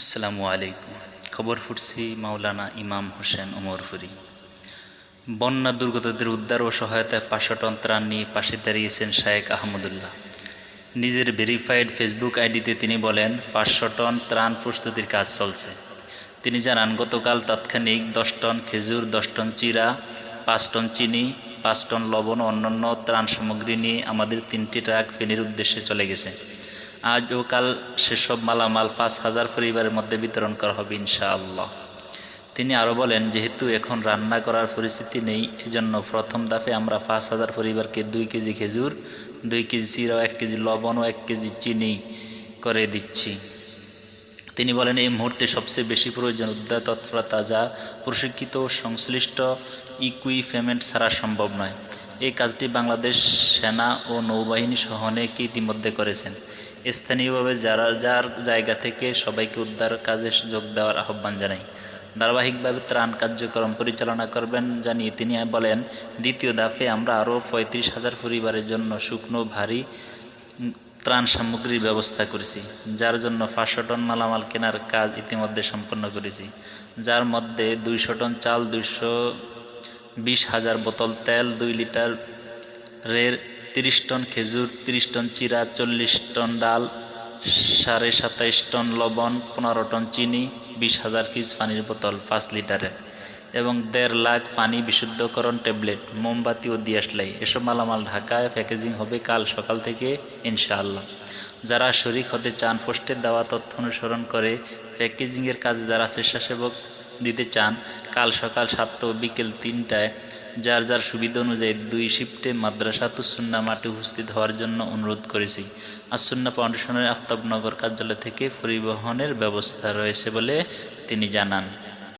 আসসালামু আলাইকুম। খবর ফুটছি মাওলানা ইমাম হোসেন ওমরপুরি বন্যা দুর্গতদের উদ্ধার ও সহায়তায় পাঁচশো টন ত্রাণ নিয়ে পাশে দাঁড়িয়েছেন শায়েক আহমদুল্লাহ। নিজের ভেরিফাইড ফেসবুক আইডিতে তিনি বলেন, পাঁচশো টন ত্রাণ প্রস্তুতির কাজ চলছে। তিনি জানান, গতকাল তাৎক্ষণিক দশ টন খেজুর, দশ টন চিরা, পাঁচ টন চিনি, পাঁচ টন লবণ অন্যান্য ত্রাণ সামগ্রী নিয়ে আমাদের তিনটি ট্রাক ফেনীর উদ্দেশ্যে চলে গেছে। আজ ও কাল সেসব মালামাল পাঁচ হাজার পরিবারের মধ্যে বিতরণ করা হবে, ইনশাআল্লাহ। তিনি আরও বলেন, যেহেতু এখন রান্না করার পরিস্থিতি নেই, এজন্য প্রথম দাফে আমরা পাঁচ হাজার পরিবারকে দুই কেজি খেজুর, দুই কেজি চিরা এক কেজি লবণ ও এক কেজি চিনি করে দিচ্ছি। তিনি বলেন, এই মুহূর্তে সবচেয়ে বেশি প্রয়োজন উদ্ধার তৎপরতা যা প্রশিক্ষিত, সংশ্লিষ্ট ইকুইপমেন্ট ছাড়া সম্ভব নয়। এই কাজটি বাংলাদেশ সেনা ও নৌবাহিনী সহ অনেকে ইতিমধ্যে করেছেন। স্থানীয়ভাবে যারা যার জায়গা থেকে সবাইকে উদ্ধার কাজে যোগ দেওয়ার আহ্বান জানাই। ধারাবাহিকভাবে ত্রাণ কার্যক্রম পরিচালনা করবেন জানিয়ে তিনি বলেন, দ্বিতীয় দাফে আমরা আরও পঁয়ত্রিশ হাজার পরিবারের জন্য শুকনো, ভারী ত্রাণ সামগ্রীর ব্যবস্থা করেছি, যার জন্য পাঁচশো টন মালামাল কেনার কাজ ইতিমধ্যে সম্পন্ন করেছি, যার মধ্যে দুইশো টন চাল, দুইশো বিশ হাজার বোতল তেল, দুই লিটার রের তিরিশ টন খেজুর, তিরিশ টন চিরা, চল্লিশ টন ডাল, সাড়ে সাতাইশ টন লবণ, পনেরো টন চিনি, বিশ হাজার পিস পানির বোতল, পাঁচ লিটারের এবং দেড় লাখ পানি বিশুদ্ধকরণ ট্যাবলেট, মোমবাতি ও দিয়াশলাই এসব মালামাল ঢাকায় প্যাকেজিং হবে কাল সকাল থেকে, ইনশাআল্লাহ। যারা শরিক হতে চান, পোস্টের দেওয়া তথ্য অনুসরণ করে প্যাকেজিংয়ের কাজে যারা স্বেচ্ছাসেবক দিতে চান, কাল সকাল সাতটা বিকেল তিনটায়। যার যার সুবিধা অনুযায়ী দুই শিফটে মাদ্রাসা তুসুন্না মাঠে উপস্থিত হওয়ার জন্য অনুরোধ করেছি। আসুন্না ফাউন্ডেশনের আফতাবনগর কার্যালয় থেকে পরিবহনের ব্যবস্থা রয়েছে বলে তিনি জানান।